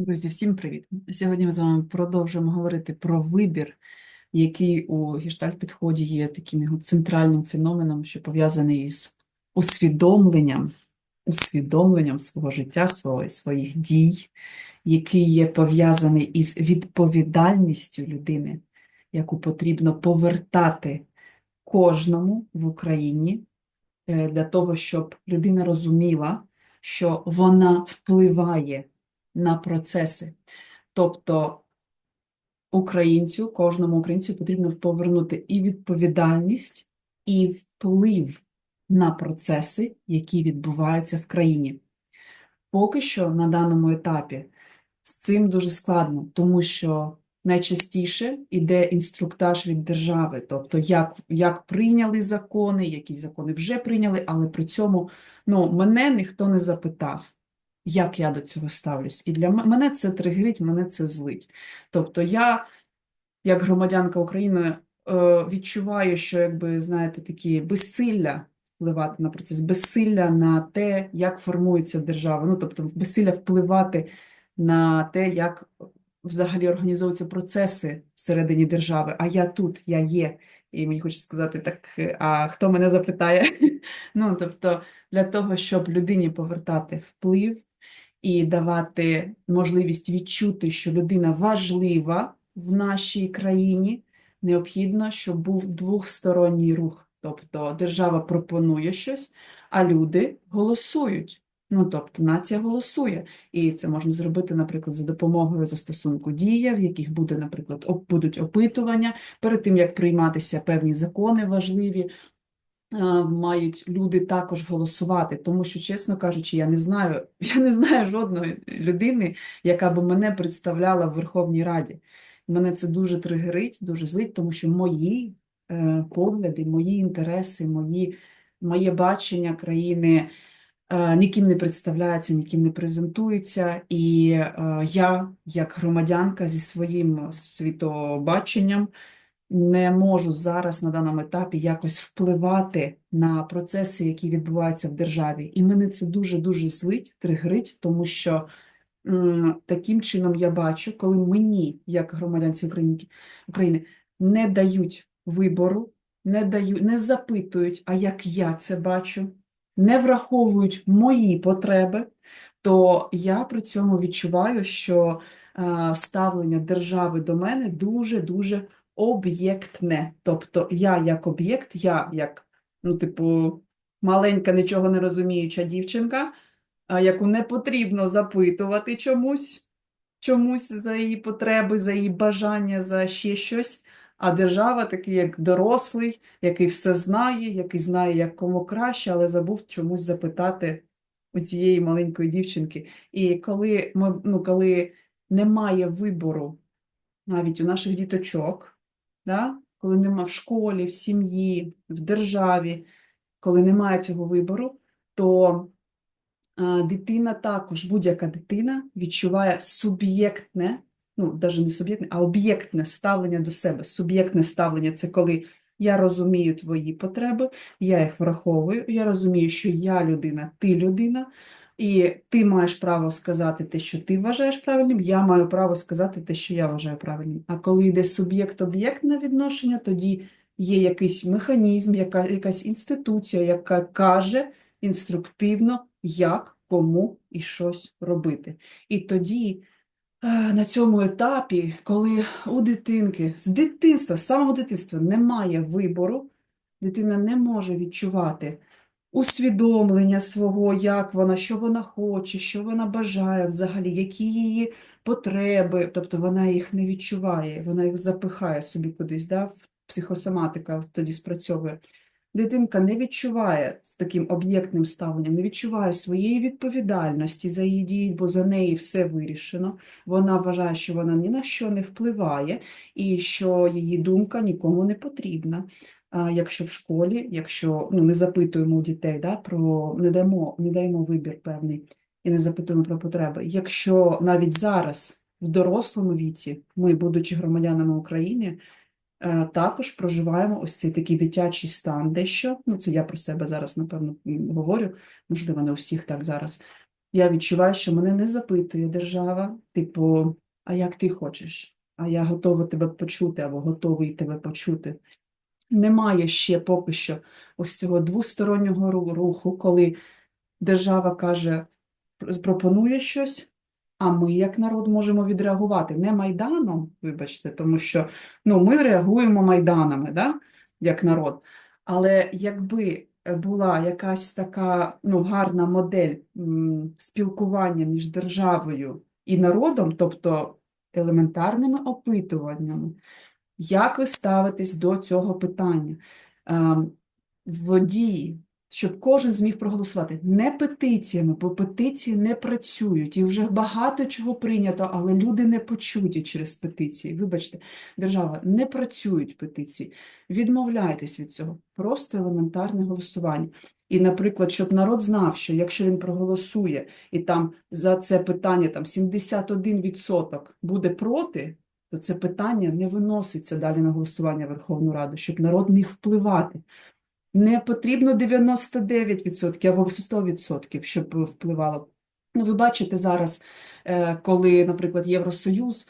Друзі, всім привіт! Сьогодні ми з вами продовжуємо говорити про вибір, який у гештальт-підході є таким його центральним феноменом, що пов'язаний із усвідомленням, усвідомленням свого життя, свого, своїх дій, який є пов'язаний із відповідальністю людини, яку потрібно повертати кожному в Україні е, для того, щоб людина розуміла, що вона впливає на процеси. Тобто українцю, кожному українцю потрібно повернути і відповідальність, і вплив на процеси, які відбуваються в країні. Поки що на даному етапі з цим дуже складно, тому що найчастіше йде інструктаж від держави, тобто як, як прийняли закони, які закони вже прийняли, але при цьому ну, мене ніхто не запитав як я до цього ставлюсь. І для мене це тригерить, мене це злить. Тобто я, як громадянка України, е, відчуваю, що, якби, знаєте, такі безсилля впливати на процес, безсилля на те, як формується держава, ну, тобто безсилля впливати на те, як взагалі організовуються процеси всередині держави, а я тут, я є. І мені хочеться сказати, так, а хто мене запитає? Ну, тобто, для того, щоб людині повертати вплив, і давати можливість відчути, що людина важлива в нашій країні, необхідно, щоб був двохсторонній рух. Тобто держава пропонує щось, а люди голосують. Ну, тобто нація голосує. І це можна зробити, наприклад, за допомогою застосунку дія, в яких буде, наприклад, будуть опитування перед тим, як прийматися певні закони важливі, мають люди також голосувати, тому що, чесно кажучи, я не знаю, я не знаю жодної людини, яка би мене представляла в Верховній Раді. Мене це дуже тригерить, дуже злить, тому що мої е, погляди, мої інтереси, мої, моє бачення країни е, ніким не представляється, ніким не презентується. І е, я, як громадянка зі своїм світобаченням, не можу зараз на даному етапі якось впливати на процеси, які відбуваються в державі. І мене це дуже-дуже злить, тригерить, тому що таким чином я бачу, коли мені, як громадянці України, не дають вибору, не дають, не запитують, а як я це бачу, не враховують мої потреби, то я при цьому відчуваю, що е, ставлення держави до мене дуже-дуже об'єктне. Тобто я як об'єкт, я як, ну, типу, маленька, нічого не розуміюча дівчинка, яку не потрібно запитувати чомусь, чомусь за її потреби, за її бажання, за ще щось. А держава такий, як дорослий, який все знає, який знає, як кому краще, але забув чомусь запитати у цієї маленької дівчинки. І коли ну, коли немає вибору навіть у наших діточок, да? коли нема в школі, в сім'ї, в державі, коли немає цього вибору, то дитина також, будь-яка дитина відчуває суб'єктне, ну, навіть не суб'єктне, а об'єктне ставлення до себе. Суб'єктне ставлення це коли я розумію твої потреби, я їх враховую, я розумію, що я людина, ти людина, і ти маєш право сказати те, що ти вважаєш правильним, я маю право сказати те, що я вважаю правильним. А коли йде суб'єкт-об'єктне відношення, тоді є якийсь механізм, яка, якась інституція, яка каже інструктивно, як, кому і щось робити. І тоді е, на цьому етапі, коли у дитинки з дитинства, з самого дитинства немає вибору, дитина не може відчувати усвідомлення свого, як вона, що вона хоче, що вона бажає взагалі, які її потреби, тобто вона їх не відчуває, вона їх запихає собі кудись, да? Психосоматика тоді спрацьовує. Дитинка не відчуває з таким об'єктним ставленням, не відчуває своєї відповідальності за її дії, бо за неї все вирішено. Вона вважає, що вона ні на що не впливає і що її думка нікому не потрібна. А якщо в школі, якщо ну, не запитуємо у дітей, да, про не даємо, не даємо вибір певний і не запитуємо про потреби. Якщо навіть зараз, в дорослому віці, ми, будучи громадянами України, е, також проживаємо ось цей такий дитячий стан дещо. Ну, це я про себе зараз, напевно, говорю, можливо, не у всіх так зараз. Я відчуваю, що мене не запитує держава, типу, а як ти хочеш? А я готова тебе почути або готовий тебе почути. Немає ще поки що ось цього двостороннього руху, коли держава каже, пр- пропонує щось, а ми, як народ, можемо відреагувати не майданом, вибачте, тому що ну, ми реагуємо майданами, да, як народ. Але якби була якась така ну, гарна модель спілкування між державою і народом, тобто елементарними опитуваннями, як ви ставитесь до цього питання? Ем, В дії, щоб кожен зміг проголосувати не петиціями, бо петиції не працюють, і вже багато чого прийнято, але люди не почуті через петиції. Вибачте, держава, не працюють петиції. Відмовляйтесь від цього. Просто елементарне голосування. І, наприклад, щоб народ знав, що якщо він проголосує, і там за це питання там 71% буде проти, то це питання не виноситься далі на голосування Верховну Раду, щоб народ міг впливати. Не потрібно 99% або 100%, щоб впливало. Ну, ви бачите зараз, е, коли, наприклад, Євросоюз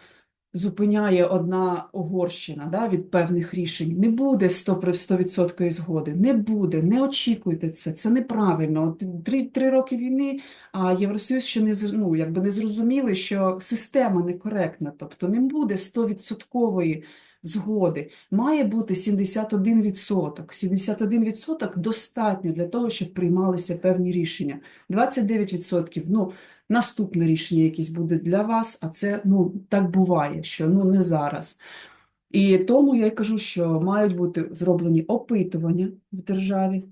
зупиняє одна Угорщина да, від певних рішень, не буде 100 при 100% згоди, не буде, не очікуйте це, це неправильно. Три, три роки війни, а Євросоюз ще не, ну, якби не зрозуміли, що система некоректна, тобто не буде 100% згоди. Має бути 71%. 71% достатньо для того, щоб приймалися певні рішення. 29% ну, наступне рішення якесь буде для вас, а це ну, так буває, що ну, не зараз. І тому я й кажу, що мають бути зроблені опитування в державі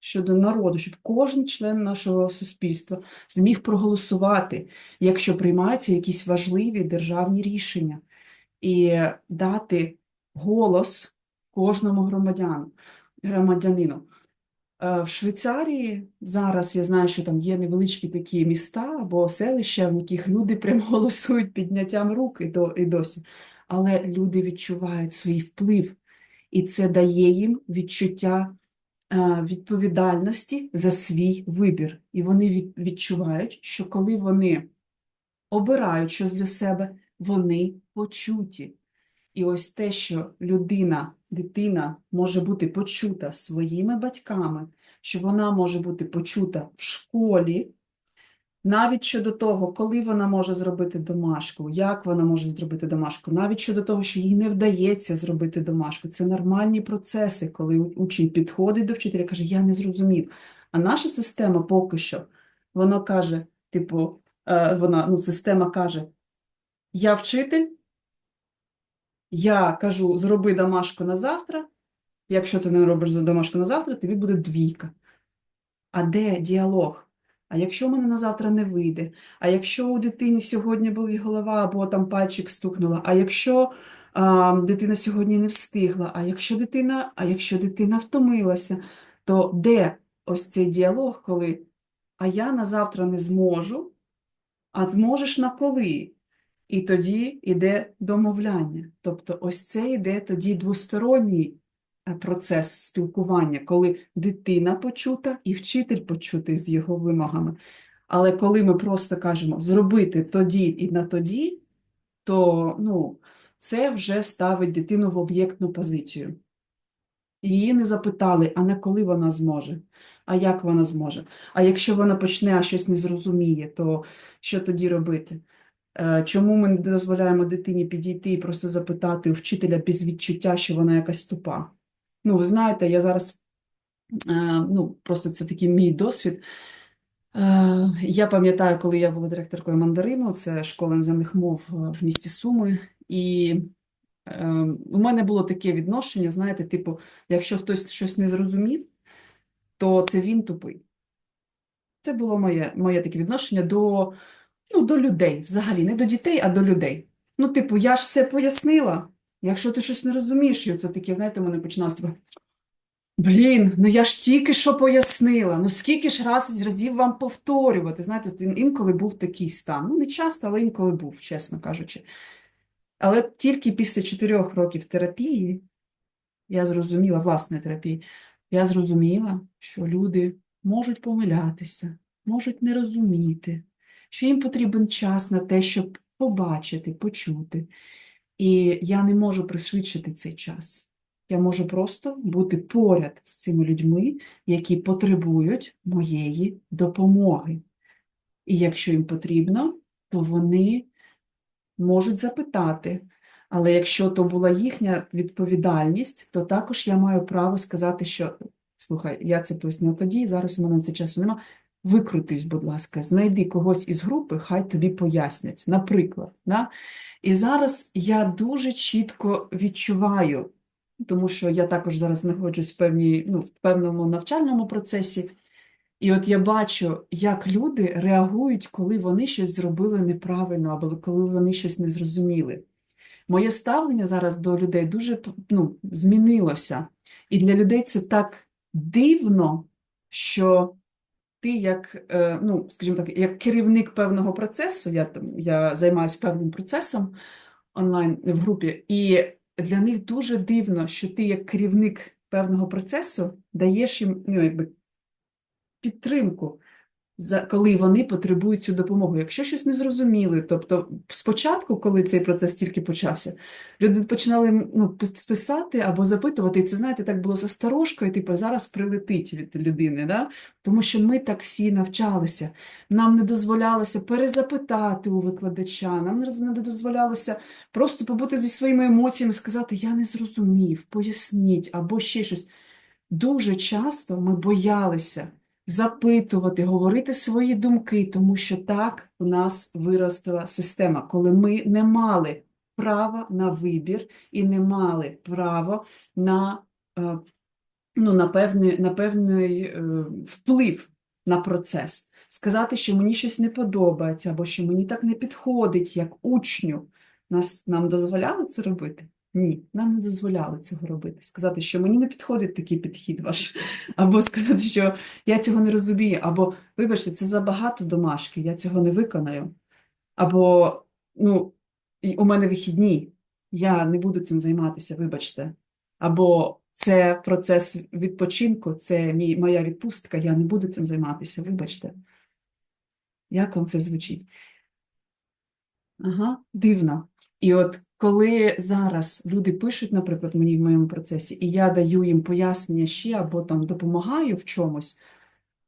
щодо народу, щоб кожен член нашого суспільства зміг проголосувати, якщо приймаються якісь важливі державні рішення і дати голос кожному громадяну, громадянину. Е, В Швейцарії зараз я знаю, що там є невеличкі такі міста або селища, в яких люди прямо голосують підняттям рук і, до, і досі. Але люди відчувають свій вплив, і це дає їм відчуття е, відповідальності за свій вибір. І вони від- відчувають, що коли вони обирають щось для себе, вони почуті. І ось те, що людина, дитина може бути почута своїми батьками, що вона може бути почута в школі, навіть щодо того, коли вона може зробити домашку, як вона може зробити домашку, навіть щодо того, що їй не вдається зробити домашку. Це нормальні процеси, коли учень підходить до вчителя і каже, я не зрозумів. А наша система поки що, вона каже, типу, е, вона, ну, система каже, я вчитель, я кажу, зроби домашку на завтра. Якщо ти не робиш домашку на завтра, тобі буде двійка. А де діалог? А якщо в мене на завтра не вийде? А якщо у дитини сьогодні болить голова або там пальчик стукнула? А якщо а, дитина сьогодні не встигла? А якщо дитина, а якщо дитина втомилася, то де ось цей діалог, коли а я на завтра не зможу, а зможеш на коли? І тоді йде домовляння. Тобто ось це йде тоді двосторонній процес спілкування, коли дитина почута і вчитель почутий з його вимогами. Але коли ми просто кажемо зробити тоді і на тоді, то ну, це вже ставить дитину в об'єктну позицію. Її не запитали, а на коли вона зможе, а як вона зможе. А якщо вона почне, а щось не зрозуміє, то що тоді робити? Е, Чому ми не дозволяємо дитині підійти і просто запитати у вчителя без відчуття, що вона якась тупа? Ну, ви знаєте, я зараз, е, ну, просто це такий мій досвід. Е, Я пам'ятаю, коли я була директоркою мандарину, це школа іноземних мов е, в місті Суми, і у мене було таке відношення, знаєте, типу, якщо хтось щось не зрозумів, то це він тупий. Це було моє, моє таке відношення до, ну, до людей взагалі, не до дітей, а до людей. Ну, типу, я ж все пояснила. Якщо ти щось не розумієш, і це таке, знаєте, мене починалося типу, Блін, ну я ж тільки що пояснила. Ну скільки ж раз, разів вам повторювати? Знаєте, інколи був такий стан. Ну, не часто, але інколи був, чесно кажучи. Але тільки після чотирьох років терапії я зрозуміла, власної терапії, я зрозуміла, що люди можуть помилятися, можуть не розуміти, що їм потрібен час на те, щоб побачити, почути. І я не можу пришвидшити цей час. Я можу просто бути поряд з цими людьми, які потребують моєї допомоги. І якщо їм потрібно, то вони можуть запитати. Але якщо то була їхня відповідальність, то також я маю право сказати, що слухай, я це пояснила тоді, зараз у мене це часу нема. Викрутись, будь ласка, знайди когось із групи, хай тобі пояснять, наприклад. Да? І зараз я дуже чітко відчуваю, тому що я також зараз знаходжусь в певній, ну, в певному навчальному процесі, і от я бачу, як люди реагують, коли вони щось зробили неправильно, або коли вони щось не зрозуміли. Моє ставлення зараз до людей дуже ну, змінилося. І для людей це так дивно, що ти, як, е, ну, скажімо так, як керівник певного процесу, я там я займаюся певним процесом онлайн в групі, і для них дуже дивно, що ти, як керівник певного процесу, даєш їм ну, якби, підтримку коли вони потребують цю допомогу. Якщо щось не зрозуміли, тобто спочатку, коли цей процес тільки почався, люди починали ну, писати або запитувати, і це, знаєте, так було за старошкою, типу, зараз прилетить від людини, да? тому що ми так всі навчалися, нам не дозволялося перезапитати у викладача, нам не дозволялося просто побути зі своїми емоціями, сказати, я не зрозумів, поясніть, або ще щось. Дуже часто ми боялися запитувати, говорити свої думки, тому що так у нас виростила система, коли ми не мали права на вибір і не мали права на е, ну, на, певний, на певний е, вплив на процес. Сказати, що мені щось не подобається, або що мені так не підходить, як учню. Нас, Нам дозволяли це робити? Ні, нам не дозволяли цього робити. Сказати, що мені не підходить такий підхід ваш, або сказати, що я цього не розумію, або, вибачте, це забагато домашки, я цього не виконаю. Або, ну, у мене вихідні, я не буду цим займатися, вибачте. Або це процес відпочинку, це мій, моя відпустка, я не буду цим займатися, вибачте. Як вам це звучить? Ага, дивно. І от коли зараз люди пишуть, наприклад, мені в моєму процесі, і я даю їм пояснення ще або там допомагаю в чомусь,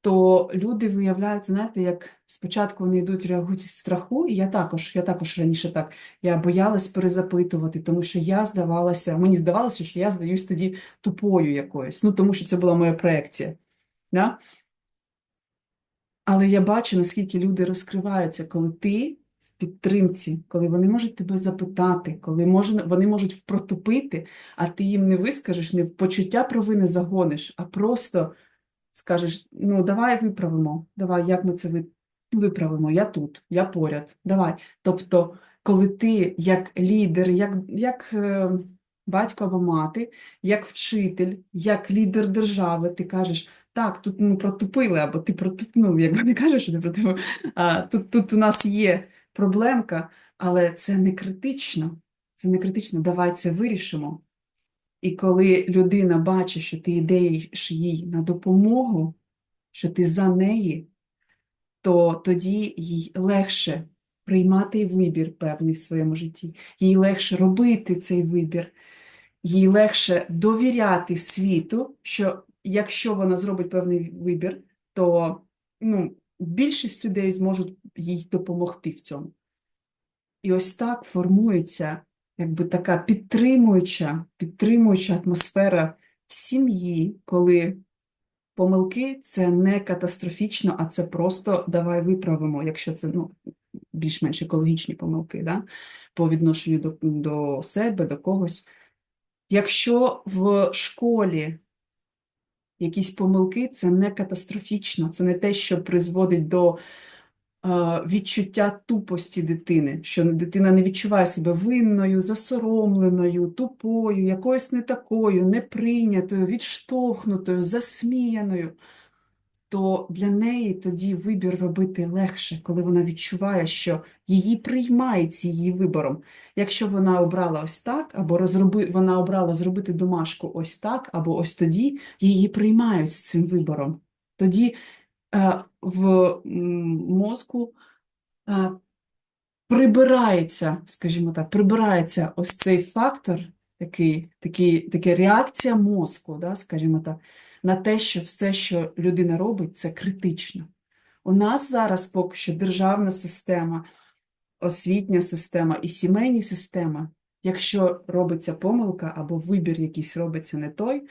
то люди виявляються, знаєте, як спочатку вони йдуть, реагують із страху, і я також, я також раніше так, я боялась перезапитувати, тому що я здавалася, мені здавалося, що я здаюсь тоді тупою якоюсь, ну тому що це була моя проекція. Да? Але я бачу, наскільки люди розкриваються, коли ти підтримці, коли вони можуть тебе запитати, коли мож, вони можуть протупити, а ти їм не вискажеш, не в почуття провини загониш, а просто скажеш: ну, давай виправимо, давай, як ми це виправимо, я тут, я поряд, давай. Тобто, коли ти як лідер, як, як е, батько або мати, як вчитель, як лідер держави, ти кажеш. Так, тут ми протупили, або ти протупнув, як не кажеш, що ти протупив. А, тут, тут у нас є проблемка, але це не критично. Це не критично, давай це вирішимо. І коли людина бачить, що ти йдеш їй на допомогу, що ти за неї, то тоді їй легше приймати вибір певний в своєму житті, їй легше робити цей вибір, їй легше довіряти світу, що якщо вона зробить певний вибір, то ну, більшість людей зможуть їй допомогти в цьому. І ось так формується якби така підтримуюча, підтримуюча атмосфера в сім'ї, коли помилки це не катастрофічно, а це просто давай виправимо, якщо це ну, більш-менш екологічні помилки да? по відношенню до, до себе, до когось. Якщо в школі якісь помилки, це не катастрофічно, це не те, що призводить до відчуття тупості дитини, що дитина не відчуває себе винною, засоромленою, тупою, якоюсь не такою, неприйнятою, відштовхнутою, засміяною, то для неї тоді вибір робити легше, коли вона відчуває, що її приймають з її вибором. Якщо вона обрала ось так, або розроби, вона обрала зробити домашку ось так, або ось тоді, її приймають з цим вибором. Тоді е, в мозку е, прибирається, скажімо так, прибирається ось цей фактор, такий, такий, така реакція мозку, да, скажімо так, на те, що все, що людина робить, це критично. У нас зараз поки що державна система, освітня система і сімейні системи, якщо робиться помилка або вибір якийсь робиться не той,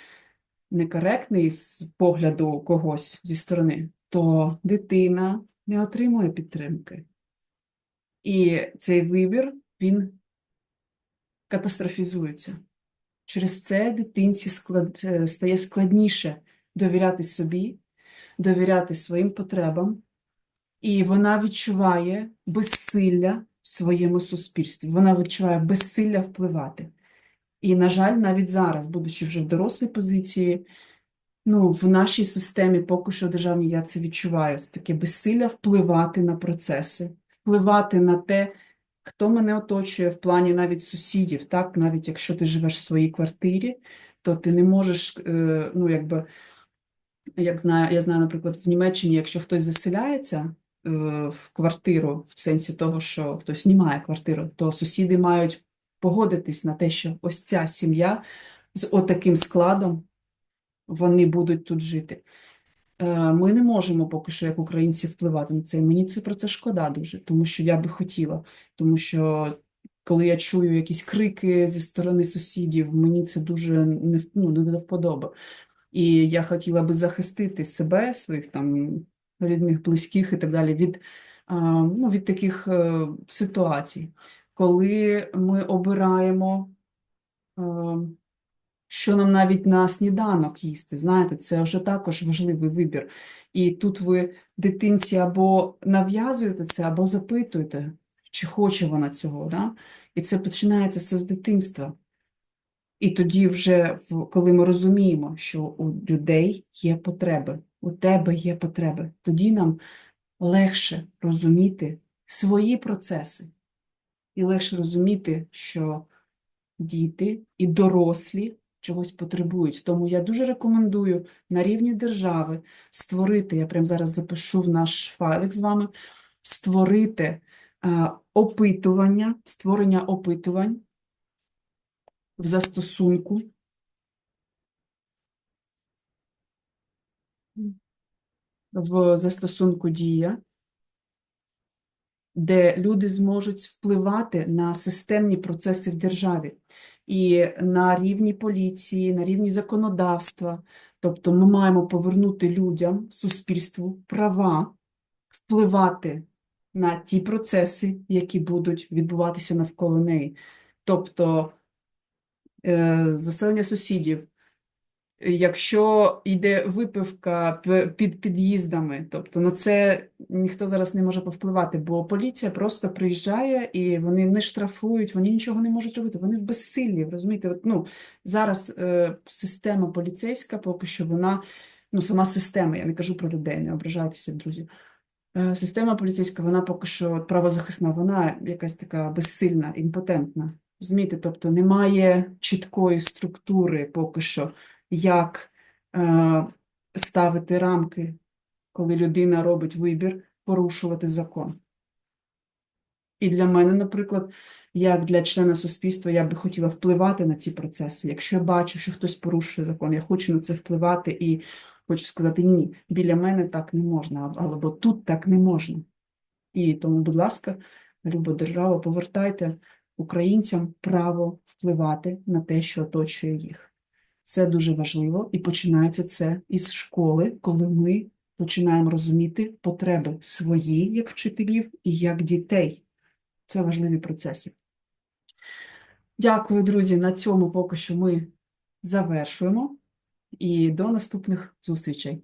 некоректний з погляду когось зі сторони, то дитина не отримує підтримки. І цей вибір, він катастрофізується. Через це дитинці склад... е, стає складніше довіряти собі, довіряти своїм потребам, і вона відчуває безсилля в своєму суспільстві. Вона відчуває безсилля впливати. І, на жаль, навіть зараз, будучи вже в дорослій позиції, ну, в нашій системі поки що державній я це відчуваю. Це таке безсилля впливати на процеси, впливати на те, хто мене оточує в плані навіть сусідів, так? Навіть якщо ти живеш в своїй квартирі, то ти не можеш, е, ну, якби, як знаю, я знаю, наприклад, в Німеччині, якщо хтось заселяється е, в квартиру, в сенсі того, що хтось знімає квартиру, то сусіди мають погодитись на те, що ось ця сім'я з отаким складом вони будуть тут жити. Е, Ми не можемо поки що, як українці, впливати на це. І Мені це про це шкода дуже, тому що я би хотіла. Тому що коли я чую якісь крики зі сторони сусідів, мені це дуже не, ну, не до вподоби. І я хотіла би захистити себе, своїх там рідних, близьких і так далі від, ну, від таких е, ситуацій, коли ми обираємо. е, що нам навіть на сніданок їсти. Знаєте, це вже також важливий вибір. І тут ви дитинці або нав'язуєте це, або запитуєте, чи хоче вона цього. Да? І це починається все з дитинства. І тоді, вже, коли ми розуміємо, що у людей є потреби, у тебе є потреби, тоді нам легше розуміти свої процеси і легше розуміти, що діти і дорослі чогось потребують. Тому я дуже рекомендую на рівні держави створити, я прямо зараз запишу в наш файлик з вами, створити е, опитування, створення опитувань в застосунку. В застосунку Дія, де люди зможуть впливати на системні процеси в державі і на рівні поліції, на рівні законодавства. Тобто ми маємо повернути людям, суспільству права впливати на ті процеси, які будуть відбуватися навколо неї. Тобто е, заселення сусідів, якщо йде випивка під під'їздами, тобто на це ніхто зараз не може повпливати, бо поліція просто приїжджає і вони не штрафують, вони нічого не можуть робити, вони в безсиллі, розумієте? От, ну, зараз е, система поліцейська, поки що вона, ну, сама система, я не кажу про людей, не ображайтеся, друзі. Е, Система поліцейська, вона поки що правозахисна, вона якась така безсильна, імпотентна. Розумієте, тобто немає чіткої структури поки що, як е, ставити рамки, коли людина робить вибір порушувати закон. І для мене, наприклад, як для члена суспільства, я би хотіла впливати на ці процеси. Якщо я бачу, що хтось порушує закон, я хочу на це впливати і хочу сказати ні, біля мене так не можна, або тут так не можна. І тому, будь ласка, люба держава, повертайте українцям право впливати на те, що оточує їх. Це дуже важливо, і починається це із школи, коли ми починаємо розуміти потреби свої як вчителів і як дітей. Це важливі процеси. Дякую, друзі. На цьому поки що ми завершуємо. І до наступних зустрічей.